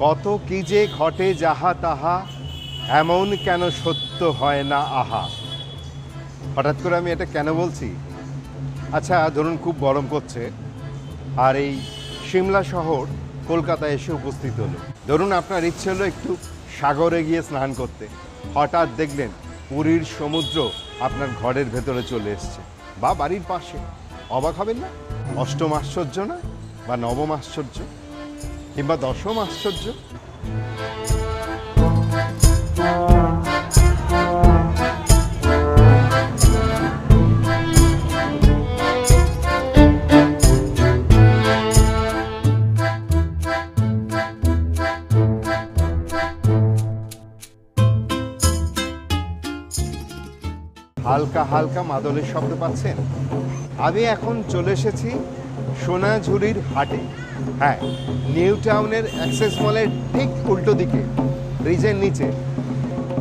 কত কি যে ঘটে যাহা তাহা, এমন কেন সত্য হয় না আহা? হঠাৎ করে আমি এটা কেন বলছি? আচ্ছা ধরুন খুব গরম করছে আর এই সিমলা শহর কলকাতায় এসে উপস্থিত হলো। ধরুন আপনার ইচ্ছে হলো একটু সাগরে গিয়ে স্নান করতে। হঠাৎ দেখলেন পুরীর সমুদ্র আপনার ঘরের ভেতরে চলে এসছে। বা বাড়ির পাশে। অবাক হবেন না? অষ্টম আশ্চর্য না? বা নবম আশ্চর্য? কিংবা দশম আশ্চর্য? হালকা হালকা মাদলের শব্দ পাচ্ছেন? আমি এখন চলে এসেছি সোনাঝুরির হাটে। হ্যাঁ নিউ টাউনের অ্যাক্সেস মলের ঠিক উল্টো দিকে, ব্রিজের নিচে।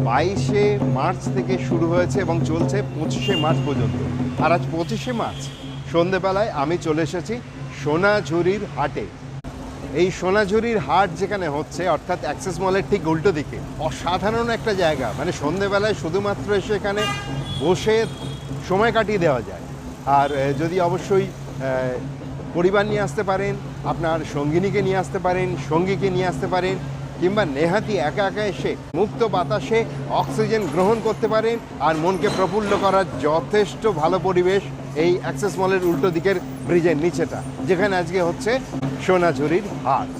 বাইশে মার্চ থেকে শুরু হয়েছে এবং চলছে পঁচিশে মার্চ পর্যন্ত। আর আজ পঁচিশে মার্চ, সন্ধেবেলায় আমি চলে এসেছি সোনাঝুরির হাটে। এই সোনাঝুরির হাট যেখানে হচ্ছে, অর্থাৎ অ্যাক্সেস মলের ঠিক উল্টো দিকে, অসাধারণ একটা জায়গা। মানে সন্ধেবেলায় শুধুমাত্র এসে এখানে বসে সময় কাটিয়ে দেওয়া যায়। আর যদি অবশ্যই পরিবার নিয়ে আসতে পারেন, আপনার সঙ্গিনীকে নিয়ে আসতে পারেন, সঙ্গীকে নিয়ে আসতে পারেন, কিংবা নেহাতি একা একা এসে মুক্ত বাতাসে অক্সিজেন গ্রহণ করতে পারেন আর মনকে প্রফুল্ল করার যথেষ্ট ভালো পরিবেশ এই অ্যাক্সেস মলের উল্টো দিকের ব্রিজের নিচেটা, যেখানে আজকে হচ্ছে সোনাঝুরির হাট।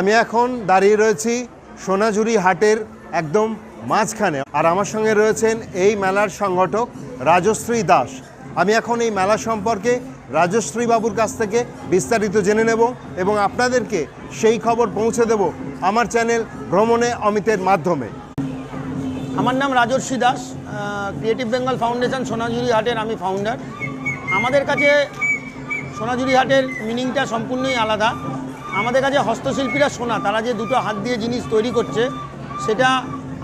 আমি এখন দাঁড়িয়ে রয়েছি সোনাঝুরি হাটের একদম মাঝখানে। আর আমার সঙ্গে রয়েছেন এই মেলার সংগঠক রাজশ্রী দাস। আমি এখন এই মেলা সম্পর্কে রাজশ্রী বাবুর কাছ থেকে বিস্তারিত জেনে নেব এবং আপনাদেরকে সেই খবর পৌঁছে দেব আমার চ্যানেল ভ্রমণে অমিতের মাধ্যমে। আমার নাম Rajarshi Das Creative Bengal Foundation Sonajhuri হাটের আমি ফাউন্ডার আমাদের কাছে সোনাঝুরি হাটের মিনিংটা সম্পূর্ণই আলাদা। আমাদের কাছে হস্তশিল্পীরা সোনা, তারা যে দুটো হাত দিয়ে জিনিস তৈরি করছে, সেটা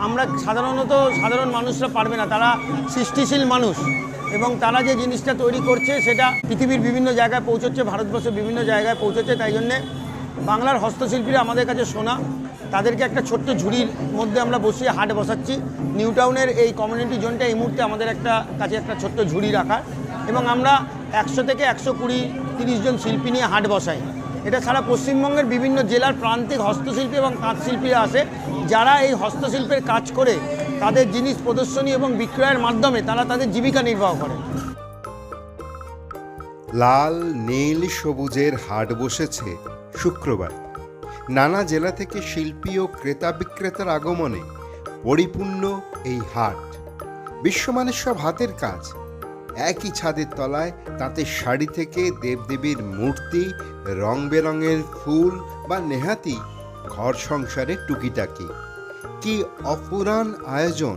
আমরা সাধারণত সাধারণ মানুষরা পারবে না, তারা সৃষ্টিশীল মানুষ এবং তারা যে জিনিসটা তৈরি করছে, সেটা পৃথিবীর বিভিন্ন জায়গায় পৌঁছচ্ছে, ভারতবর্ষের বিভিন্ন জায়গায় পৌঁছচ্ছে, তাই জন্যে বাংলার হস্তশিল্পীরা আমাদের কাছে সোনা। তাদেরকে একটা ছোট্ট ঝুড়ির মধ্যে আমরা বসিয়ে হাট বসাচ্ছি। নিউ টাউনের এই কমিউনিটি জোনটা এই মুহূর্তে আমাদের একটা কাছে একটা ছোট্ট ঝুড়ি রাখার এবং আমরা একশো থেকে একশো কুড়ি, তিরিশ জন শিল্পী নিয়ে হাট বসাই। এটা সারা পশ্চিমবঙ্গের বিভিন্ন জেলার প্রান্তিক হস্তশিল্পী এবং তাঁত শিল্পীরা আসে। যারা এই হস্তশিল্পের কাজ করে, তাদের জিনিস প্রদর্শনী এবং বিক্রয়ের মাধ্যমে তারা তাদের জীবিকা নির্বাহ করে। লাল, নীল, সবুজের হাট বসেছে শুক্রবার। নানা জেলা থেকে শিল্পী ও ক্রেতা বিক্রেতার আগমনে পরিপূর্ণ এই হাট। বিশ্বমানের সব হাতের কাজ একই ছাদের তলায় তাঁতের শাড়ি থেকে দেবদেবীর মূর্তি রং বেরঙের ফুল বা নেহাতি ঘর সংসারে টুকিটাকি। কি অপুরাণ আয়োজন!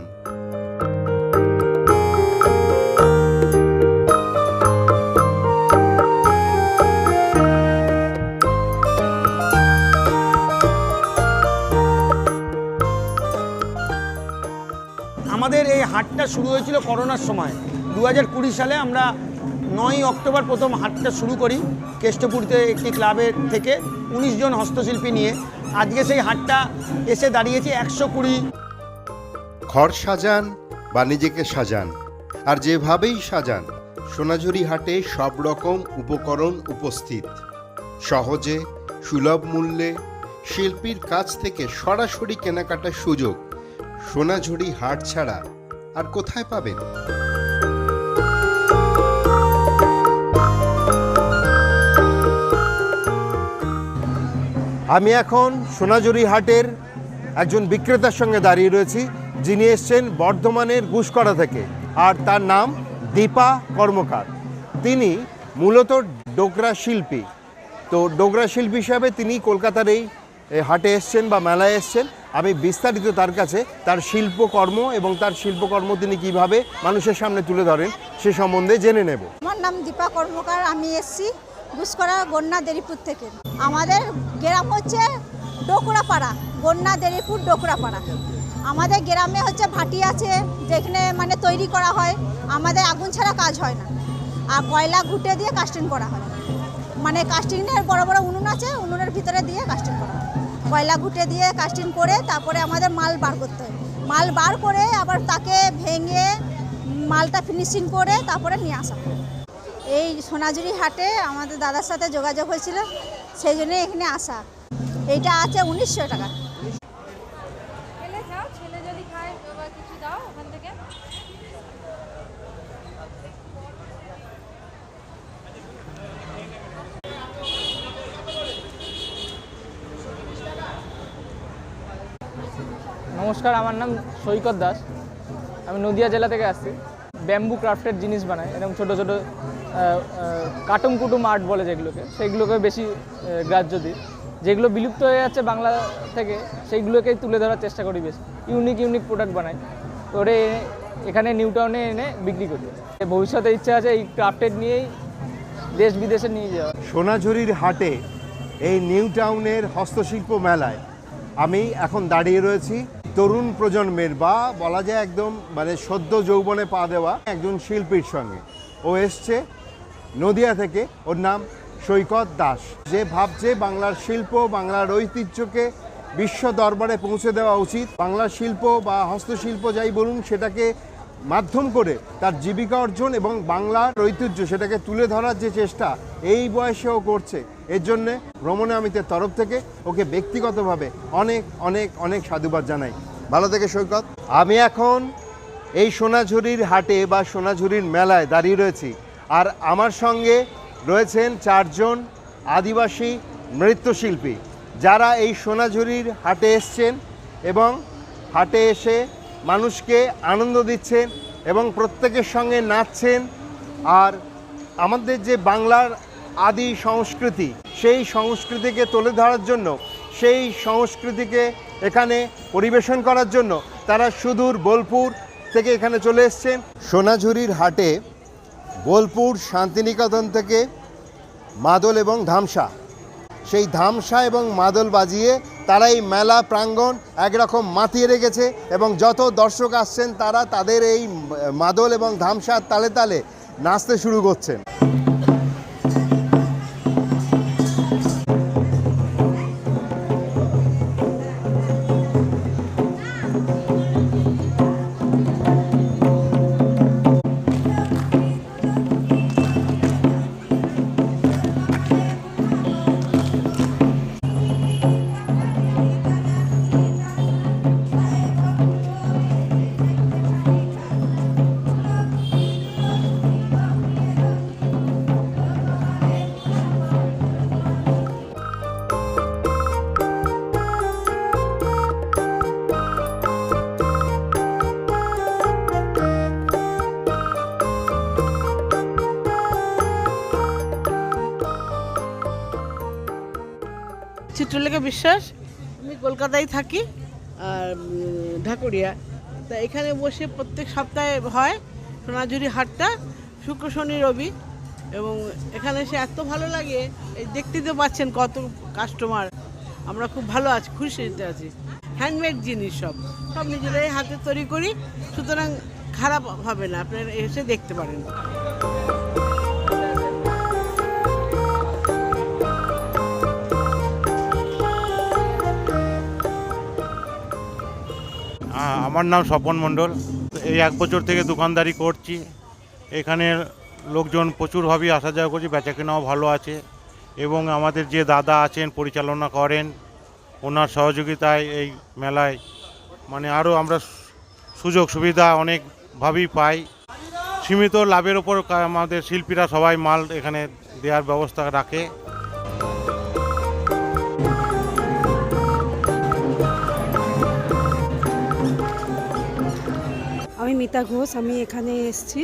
আমাদের এই হাটটা শুরু হয়েছিল করোনার সময়। দু হাজার কুড়ি সালে আমরা নয় অক্টোবর প্রথম হাটটা শুরু করি, কেষ্টপুরতে একটি ক্লাবের থেকে উনিশ জন হস্তশিল্পী নিয়ে। আজকে সেই হাটটা এসে দাঁড়িয়েছে একশো কুড়ি। ঘর সাজান বা নিজেকে সাজান, আর যেভাবেই সাজান, সোনাঝুরি হাটে সব রকম উপকরণ উপস্থিত। সহজে, সুলভ মূল্যে, শিল্পীর কাছ থেকে সরাসরি কেনাকাটার সুযোগ সোনাঝুরি হাট ছাড়া আর কোথায় পাবেন? আমি এখন সোনাঝুরি হাটের একজন বিক্রেতার সঙ্গে দাঁড়িয়ে রয়েছি, যিনি এসছেন বর্ধমানের গুসকরা থেকে, আর তার নাম দীপা কর্মকার। তিনি মূলত ডোকরা শিল্পী। তো ডোগরা শিল্পী হিসাবে তিনি কলকাতার এই হাটে এসছেন বা মেলায় এসছেন। আমি বিস্তারিত তার কাছে তার শিল্পকর্ম এবং তার শিল্পকর্ম তিনি কীভাবে মানুষের সামনে তুলে ধরেন সে সম্বন্ধে জেনে নেব। আমার নাম দীপা কর্মকার, আমি এসছি গুসকরা গন্না দেরিপুর থেকে। আমাদের গ্রাম হচ্ছে ডোকরাপাড়া, গন্না দেরিপুর ডোকরাপাড়া। আমাদের গ্রামে হচ্ছে ভাটি আছে যেখানে মানে তৈরি করা হয়, আমাদের আগুন ছাড়া কাজ হয় না। আর কয়লা ঘুটে দিয়ে কাস্টিং করা হয়। মানে কাস্টিংয়ের বড় বড় উনুন আছে, উনুনের ভিতরে দিয়ে কাস্টিং করা হয়। কয়লা ঘুটে দিয়ে কাস্টিং করে তারপরে আমাদের মাল বার করতে হয়। মাল বার করে আবার তাকে ভেঙে মালটা ফিনিশিং করে তারপরে নিয়ে আসা হয়। এই সোনাঝুরি হাটে আমাদের দাদার সাথে যোগাযোগ হয়েছিল সেই জন্য এখানে আসা। এইটা আছে উনিশশো টাকা। ছেলে খাও ছেলে যদি খায় বা কিছু দাও ওখান থেকে। নমস্কার আমার নাম সৈকত দাস। আমি নদিয়া জেলা থেকে আসছি। ব্যাম্বু ক্রাফটের জিনিস বানাই এরকম ছোটো ছোটো কাটুম কুটুম আর্ট বলে যেগুলোকে, সেইগুলোকে বেশি গ্রাহ্য দিই। যেগুলো বিলুপ্ত হয়ে যাচ্ছে বাংলা থেকে, সেইগুলোকেই তুলে ধরার চেষ্টা করি বেশি। ইউনিক ইউনিক প্রোডাক্ট বানাই। করে এখানে নিউ টাউনে এনে বিক্রি করি। ভবিষ্যতে ইচ্ছা আছে এই ক্রাফটেড নিয়েই দেশ বিদেশে নিয়ে যাওয়া সোনাঝুরির হাটে এই নিউ টাউনের হস্তশিল্প মেলায় আমি এখন দাঁড়িয়ে রয়েছি। তরুণ প্রজন্মের বা বলা যায় একদম মানে সদ্য যৌবনে পা দেওয়া একজন শিল্পীর সঙ্গে। ও এসছে নদিয়া থেকে, ওর নাম সৈকত দাস। যে ভাবছে বাংলার শিল্প, বাংলার ঐতিহ্যকে বিশ্ব দরবারে পৌঁছে দেওয়া উচিত। বাংলার শিল্প বা হস্তশিল্প যাই বলুন, সেটাকে মাধ্যম করে তার জীবিকা অর্জন এবং বাংলার ঐতিহ্য সেটাকে তুলে ধরার যে চেষ্টা, এই বয়সেও করছে। এর জন্যে ভ্রমণে আমিতের তরফ থেকে ওকে ব্যক্তিগতভাবে অনেক অনেক অনেক সাধুবাদ জানাই। ভালো থেকে সৈকত। আমি এখন এই সোনাঝুরির হাটে বা সোনাঝুরির মেলায় দাঁড়িয়ে রয়েছি। আর আমার সঙ্গে রয়েছেন চারজন আদিবাসী নৃত্যশিল্পী যারা এই সোনাঝুরির হাটে এসছেন এবং হাটে এসে মানুষকে আনন্দ দিচ্ছেন এবং প্রত্যেকের সঙ্গে নাচছেন। আর আমাদের যে বাংলার আদি সংস্কৃতি, সেই সংস্কৃতিকে তুলে ধরার জন্য সেই সংস্কৃতিকে এখানে পরিবেশন করার জন্য তারা সুদূর বোলপুর থেকে এখানে চলে এসছেন। সোনাঝুরির হাটে বোলপুর, শান্তিনিকেতন থেকে মাদল এবং ধামসা। সেই ধামসা এবং মাদল বাজিয়ে তারা এই মেলা প্রাঙ্গণ একরকম মাতিয়ে রেখেছে এবং যত দর্শক আসছেন তারা তাদের এই মাদল এবং ধামসার তালে তালে নাচতে শুরু করছেন। বিশ্বাস আমি কলকাতায় থাকি আর ঢাকুরিয়া। তা এখানে বসে প্রত্যেক সপ্তাহে হয় সোনাঝুরি হাটটা, শুক্র, শনি, রবি এবং এখানে এসে এত ভালো লাগে, এই দেখতে তো পাচ্ছেন কত কাস্টমার আমরা খুব ভালো আছি, খুশিতে আছি। হ্যান্ডমেড জিনিস সব। সব নিজেরাই হাতে তৈরি করি, সুতরাং খারাপ হবে না, আপনারা এসে দেখতে পারেন। আমার নাম স্বপন মণ্ডল। এই এক বছর থেকে দোকানদারি করছি। এখানে লোকজন প্রচুরভাবেই আসা যাওয়া করছে, বেচাকেনাও ভালো আছে এবং আমাদের যে দাদা আছেন, পরিচালনা করেন, ওনার সহযোগিতায় এই মেলায় মানে আরও আমরা সুযোগ সুবিধা অনেকভাবেই পাই। সীমিত লাভের ওপর আমাদের শিল্পীরা সবাই মাল এখানে দেওয়ার ব্যবস্থা রাখে। মিতা ঘোষ, আমি এখানে এসছি।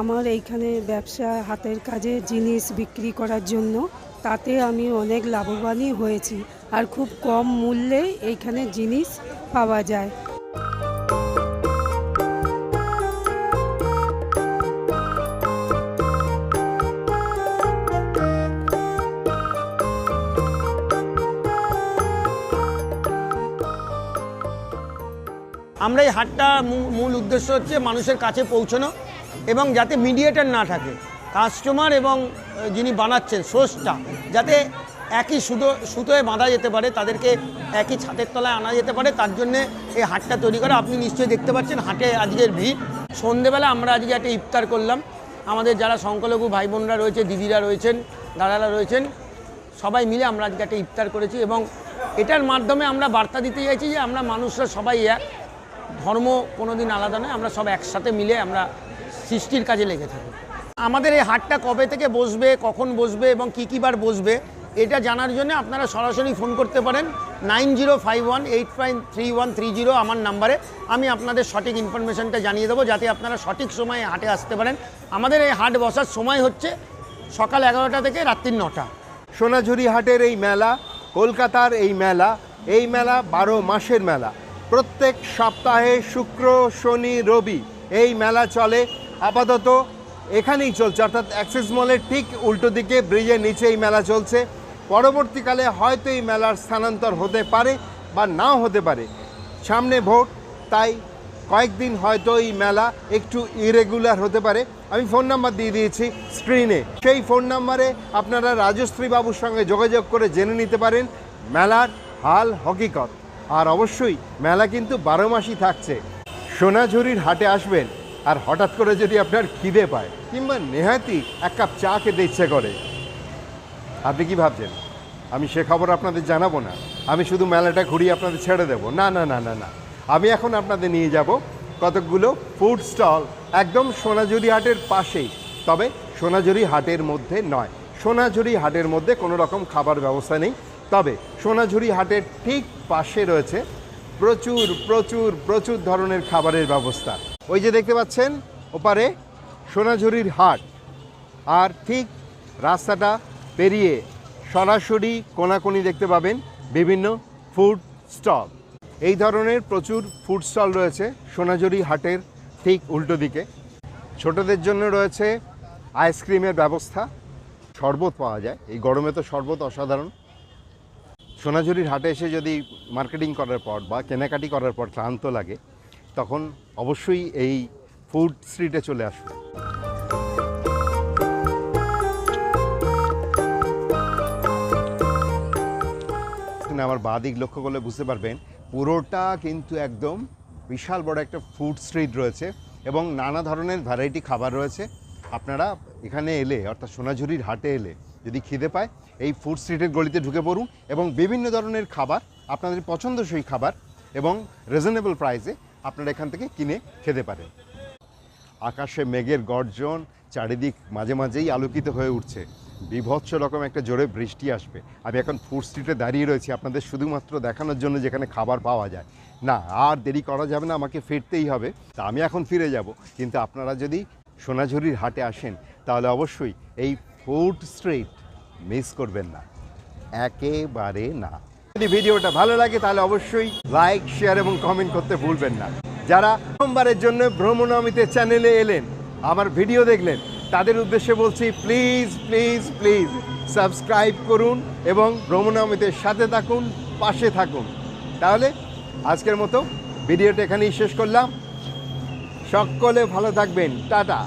আমার এইখানে ব্যবসা, হাতের কাজে জিনিস বিক্রি করার জন্য। তাতে আমি অনেক লাভবানই হয়েছি। আর খুব কম মূল্যে এইখানে জিনিস পাওয়া যায়। আমরা এই হাটটা মূল উদ্দেশ্য হচ্ছে মানুষের কাছে পৌঁছানো এবং যাতে মিডিয়েটার না থাকে। কাস্টমার এবং যিনি বানাচ্ছেন সোর্সটা যাতে একই সুতো, সুতোয় বাঁধা যেতে পারে, তাদেরকে একই ছাদের তলায় আনা যেতে পারে, তার জন্যে এই হাটটা তৈরি করা। আপনি নিশ্চয়ই দেখতে পাচ্ছেন হাটে আজকের ভিড়। সন্ধেবেলা আমরা আজকে একটা ইফতার করলাম। আমাদের যারা সংখ্যালঘু ভাই বোনরা রয়েছে, দিদিরা রয়েছেন, দাদারা রয়েছেন, সবাই মিলে আমরা আজকে একটা ইফতার করেছি এবং এটার মাধ্যমে আমরা বার্তা দিতে চাইছি যে আমরা মানুষরা সবাই এক। ধর্ম কোনো দিন আলাদা নয়, আমরা সব একসাথে মিলে আমরা সৃষ্টির কাজে লেগে থাকি। আমাদের এই হাটটা কবে থেকে বসবে, কখন বসবে এবং কী কী বার বসবে, এটা জানার জন্য আপনারা সরাসরি ফোন করতে পারেন। Nine zero five one, eight five three one three zero আমার নাম্বারে। আমি আপনাদের সঠিক ইনফরমেশনটা জানিয়ে দেবো যাতে আপনারা সঠিক সময়ে হাটে আসতে পারেন। আমাদের এই হাট বসার সময় হচ্ছে সকাল এগারোটা থেকে রাত্রির নটা। সোনাঝুরি হাটের এই মেলা, কলকাতার এই মেলা এই মেলা বারো মাসের মেলা। প্রত্যেক সপ্তাহে শুক্র, শনি, রবি এই মেলা চলে। আপাতত এখানেই চলছে, অর্থাৎ অ্যাক্সিস মলের ঠিক উল্টো দিকে, ব্রিজের নিচে এই মেলা চলছে। পরবর্তীকালে হয়তো এই মেলার স্থানান্তর হতে পারে বা নাও হতে পারে। সামনে ভোট, তাই কয়েকদিন হয়তো এই মেলা একটু ইরেগুলার হতে পারে। আমি ফোন নাম্বার দিয়ে দিয়েছি স্ক্রিনে সেই ফোন নাম্বারে আপনারা রাজশ্রী বাবুর সঙ্গে যোগাযোগ করে জেনে নিতে পারেন মেলার হাল, হকিকত। আর অবশ্যই মেলা কিন্তু বারো মাসই থাকছে। সোনাঝুরির হাটে আসবেন, আর হঠাৎ করে যদি আপনার খিদে পায়, কিংবা নেহাতি এক কাপ চা খেতে ইচ্ছে করে। আপনি কি ভাবছেন? আমি সে খবর আপনাদের জানাব না। আমি শুধু মেলাটা ঘুরিয়ে আপনাদের ছেড়ে দেবো। না না না না না। আমি এখন আপনাদের নিয়ে যাব কতকগুলো ফুড স্টল একদম সোনাঝুরি হাটের পাশেই। তবে সোনাঝুরি হাটের মধ্যে নয়, সোনাঝুরি হাটের মধ্যে কোনো রকম খাবার ব্যবস্থা নেই। তবে সোনাঝুরি হাটের ঠিক পাশে রয়েছে প্রচুর প্রচুর প্রচুর ধরনের খাবারের ব্যবস্থা। ওই যে দেখতে পাচ্ছেন, ওপারে সোনাঝুরির হাট। আর ঠিক রাস্তাটা পেরিয়ে সরাসরি কোনাকুনি দেখতে পাবেন বিভিন্ন ফুড স্টল। এই ধরনের প্রচুর ফুড স্টল রয়েছে সোনাঝুরি হাটের ঠিক উল্টো দিকে। ছোটদের জন্য রয়েছে আইসক্রিমের ব্যবস্থা। শরবত পাওয়া যায়। এই গরমে তো শরবত অসাধারণ। সোনাঝুরির হাটে এসে যদি মার্কেটিং করার পর বা কেনাকাটি করার পর ক্লান্ত লাগে, তখন অবশ্যই এই ফুড স্ট্রিটে চলে আসবে আমার বাঁ দিক লক্ষ্য করলে বুঝতে পারবেন, পুরোটা কিন্তু একদম বিশাল বড় একটা ফুড স্ট্রিট রয়েছে এবং নানা ধরনের ভ্যারাইটি খাবার রয়েছে। আপনারা এখানে এলে, অর্থাৎ সোনাঝুরির হাটে এলে যদি খিদে পায় এই ফুড স্ট্রিটের গলিতে ঢুকে পড়ুন এবং বিভিন্ন ধরনের খাবার, আপনাদের পছন্দসই খাবার এবং রিজনেবল প্রাইসে আপনারা এখান থেকে কিনে খেতে পারেন। আকাশে মেঘের গর্জন চারিদিক মাঝে মাঝেই আলোকিত হয়ে উঠছে। বিভৎস রকম একটা জোরে বৃষ্টি আসবে। আমি এখন ফুড স্ট্রিটে দাঁড়িয়ে রয়েছি আপনাদের শুধুমাত্র দেখানোর জন্য যেখানে খাবার পাওয়া যায়। না, আর দেরি করা যাবে না, আমাকে ফিরতেই হবে। তা আমি এখন ফিরে যাব। কিন্তু আপনারা যদি সোনাঝুরির হাটে আসেন, তাহলে অবশ্যই এই ফুড স্ট্রিট মিস করবেন না। একেবারে না। যদি ভিডিওটা ভালো লাগে, তাহলে অবশ্যই লাইক, শেয়ার এবং কমেন্ট করতে ভুলবেন না। যারা প্রথমবারের জন্য ভ্রমণামিতে চ্যানেলে এলেন, আমার ভিডিও দেখলেন, তাদের উদ্দেশ্যে বলছি প্লিজ প্লিজ প্লিজ সাবস্ক্রাইব করুন এবং ভ্রমণামিতের সাথে থাকুন, পাশে থাকুন। তাহলে আজকের মতো ভিডিওটা এখানেই শেষ করলাম। সকলে ভালো থাকবেন। টাটা।